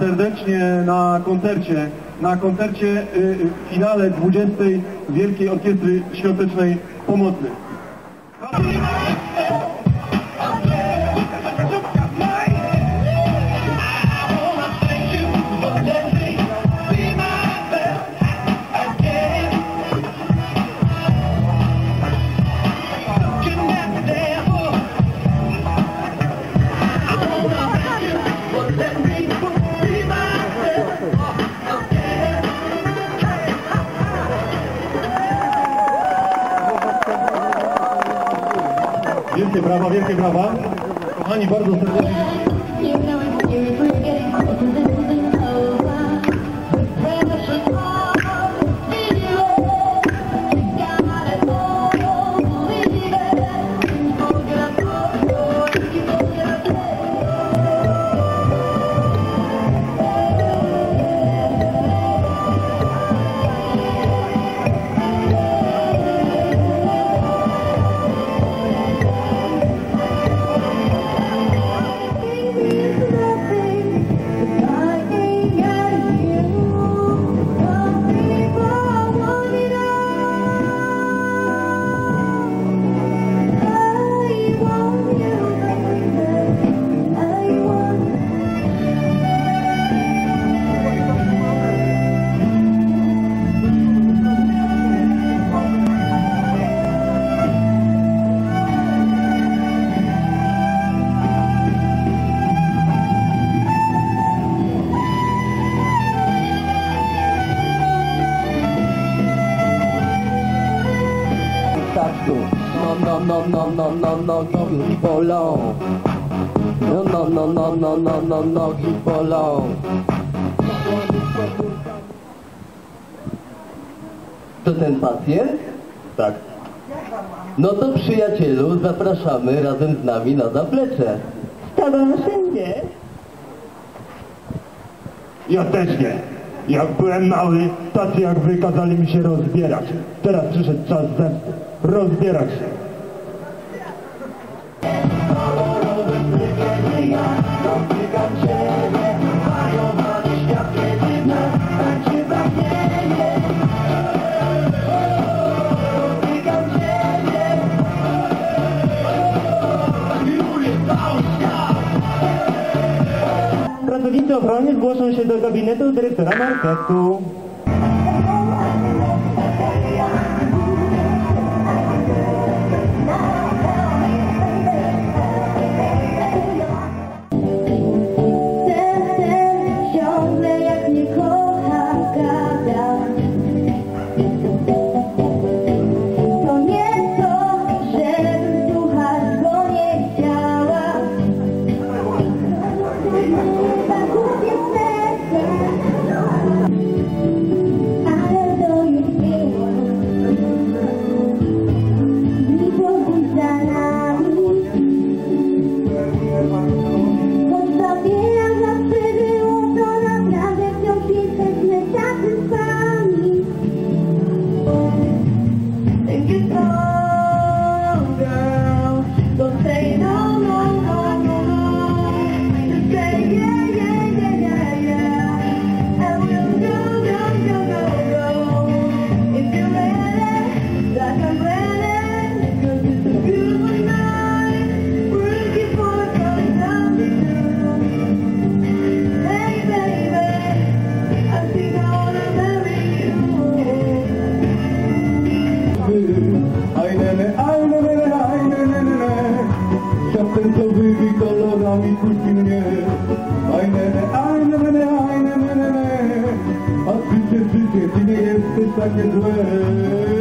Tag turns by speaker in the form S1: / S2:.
S1: serdecznie na koncercie, na koncercie y, y, finale 20. Wielkiej Orkiestry Świątecznej Pomocy. Wielkie brawa, wielkie brawa. Kochani, bardzo serdecznie.
S2: No, no, no, no, no, no, no, nogi bolą. No, no, no, no, no, no, no, nogi bolą. To ten pacjent?
S1: Tak.
S2: No to przyjacielu, zapraszamy razem z nami na zaplecze. Stadam wszędzie.
S1: Ja też nie. Jak byłem mały, tacy jak wy kazali mi się rozbierać. Teraz przyszedł czas zemsty. Rozbierać się.
S3: Amico Afronius, buon
S1: sono scelto kabinet itu del direttore türküleri Ay nene ay nene ay nene At bitte bitte dinle jetzt ist